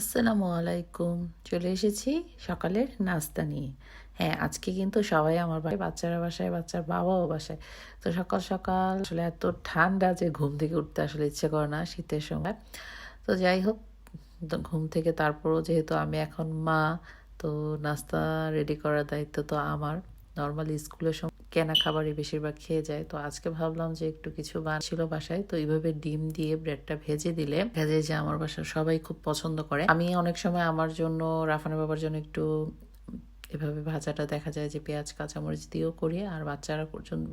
আসসালামু আলাইকুম। চলে এসেছি সকালের নাস্তা নিয়ে। হ্যাঁ আজকে কিন্তু সবাই আমার বাড়ি বাচ্চারা বাসায়, বাচ্চার বাবাও বাসায়। তো সকাল সকাল আসলে এত ঠান্ডা যে ঘুম থেকে উঠতে আসলে ইচ্ছে করে না শীতের সময়। তো যাই হোক ঘুম থেকে তারপরও যেহেতু আমি এখন মা, তো নাস্তা রেডি করার দায়িত্ব তো আমার। নর্মালি স্কুলের সময় কেনা খাবারই বেশিরভাগ খেয়ে যায়। তো আজকে ভাবলাম যে একটু কিছু বান ছিল বাসায়। তো এইভাবে ডিম দিয়ে ব্রেডটা ভেজে দিলে, ভেজে যে আমার বাসার সবাই খুব পছন্দ করে। আমি অনেক সময় আমার জন্য, রাফানের বাবার জন্য একটু এভাবে ভাজাটা দেখা যায় যে পেঁয়াজ, কাঁচামরিচ দিয়েও করি আর বাচ্চারা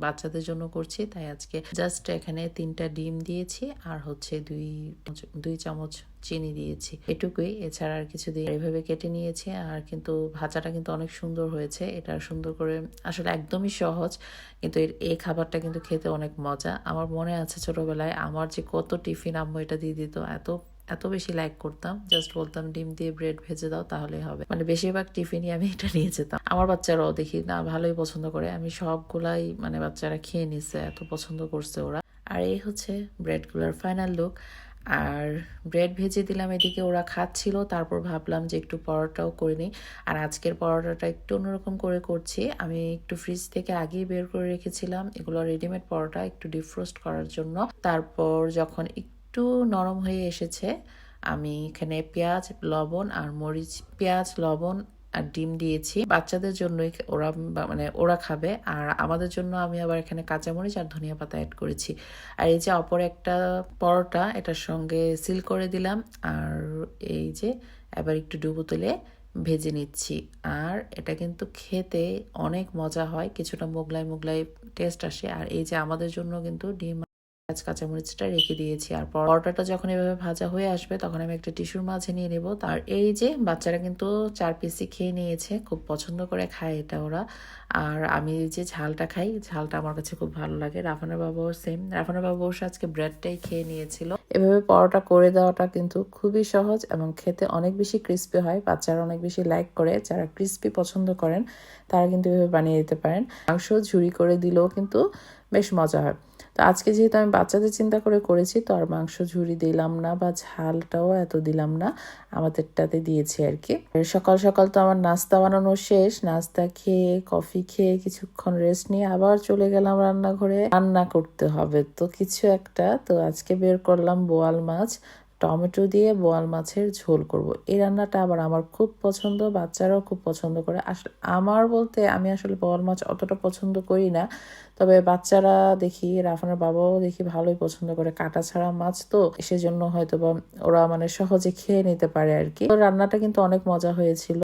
বাচ্চাদের জন্য করছি। তাই আজকে জাস্ট এখানে তিনটা ডিম দিয়েছি আর হচ্ছে দুই দুই চামচ চিনি দিয়েছি। এটুকুই। এছাড়া আর কিছু দিয়ে এভাবে কেটে নিয়েছি আর কিন্তু ভাজাটা কিন্তু অনেক সুন্দর হয়েছে। এটা সুন্দর করে আসলে একদমই সহজ, কিন্তু এর, এই খাবারটা কিন্তু খেতে অনেক মজা। আমার মনে আছে ছোটবেলায় আমার যে কত টিফিন আম্মু এটা দিয়ে দিত, এত এত বেশি লাইক করতাম জাস্ট বলতাম, ডিম দিয়ে ব্রেড ভেজে দাও, তাহলে হবে। মানে বেশিরভাগ টিফিনই আমি এটা নিয়ে যেতাম। আমার বাচ্চারাও দেখি, না, ভালোই পছন্দ করে। আমি সবগুলাই মানে বাচ্চারা খেয়ে নিছে, এত পছন্দ করছে ওরা। আর এই হচ্ছে ব্রেডগুলোর ফাইনাল লুক আর ব্রেড ভেজে দিলাম এদিকে, ওরা খাচ্ছিল, তারপর ভাবলাম যে একটু পরোটাও করে নিই। আর আজকের পরোটাটা একটু অন্যরকম করে করছি। আমি একটু ফ্রিজ থেকে আগেই বের করে রেখেছিলাম। এগুলো রেডিমেড পরোটা, একটু ডিফ্রোস্ট করার জন্য। তারপর যখন একটু নরম হয়ে এসেছে। আমি এখানে পেঁয়াজ, লবণ আর মরিচ, পেঁয়াজ, লবণ আর ডিম দিয়েছি। বাচ্চাদের জন্যই ওরা মানে ওরা খাবে। আর আমাদের জন্য আমি আবার এখানে কাঁচামরিচ আর ধনিয়া পাতা অ্যাড করেছি। আর এই যে অপর একটা পরোটা, এটার সঙ্গে সিল করে দিলাম। আর এই যে এবার একটু ডুবো তুলে ভেজে নিচ্ছি। আর এটা কিন্তু খেতে অনেক মজা হয়। কিছুটা মোগলাই মোগলাই টেস্ট আসে। আর এই যে আমাদের জন্য কিন্তু ডিম পেঁয়াজ, কাঁচামরিচটা রেখে দিয়েছি। আর পরোটাটা যখন এভাবে ভাজা হয়ে আসবে, তখন আমি একটা টিস্যুর মাঝে নিয়ে নেব। আর এই যে বাচ্চারা কিন্তু চার পিসি খেয়ে নিয়েছে, খুব পছন্দ করে খায় এটা ওরা। আর আমি যে ঝালটা খাই, ঝালটা আমার কাছে খুব ভালো লাগে। রাফানের বাবাও সেম রাফানের বাবা অবশ্য আজকে ব্রেডটাই খেয়ে নিয়েছিল। এভাবে পরোটা করে দেওয়াটা কিন্তু খুবই সহজ এবং খেতে অনেক বেশি ক্রিস্পি হয়। বাচ্চারা অনেক বেশি লাইক করে, যারা ক্রিস্পি পছন্দ করেন, তারা কিন্তু এভাবে বানিয়ে দিতে পারেন। মাংস ঝুরি করে দিলেও কিন্তু বেশ মজা হয়। তো আজকে যেহেতু আমি বাচ্চাদের চিন্তা করে করেছি, তো আর মাংস ঝুরি দিলাম না বা ঝালটাও এত দিলাম না, আমাদেরটাতে দিয়েছি আর কি। সকাল সকাল তো আমার নাস্তা বানানো শেষ, নাস্তা খেয়ে, কফি খেয়ে কিছুক্ষণ রেস্ট নিয়ে আবার চলে গেলাম রান্নাঘরে। রান্না করতে হবে তো কিছু একটা, তো আজকে বের করলাম বোয়াল মাছ টমেটো দিয়ে বোয়াল মাছের ঝোল করব। এই রান্নাটা আবার আমার খুব পছন্দ, বাচ্চারাও খুব পছন্দ করে। আসলে আমার বলতে আমি আসলে বোয়াল মাছ অতটা পছন্দ করি না। তবে বাচ্চারা দেখি, রাফানার বাবাও দেখি ভালোই পছন্দ করে কাটা ছাড়া মাছ তো। সেজন্য হয়তো বা ওরা মানে সহজে খেয়ে নিতে পারে আর কি। তো রান্নাটা কিন্তু অনেক মজা হয়েছিল।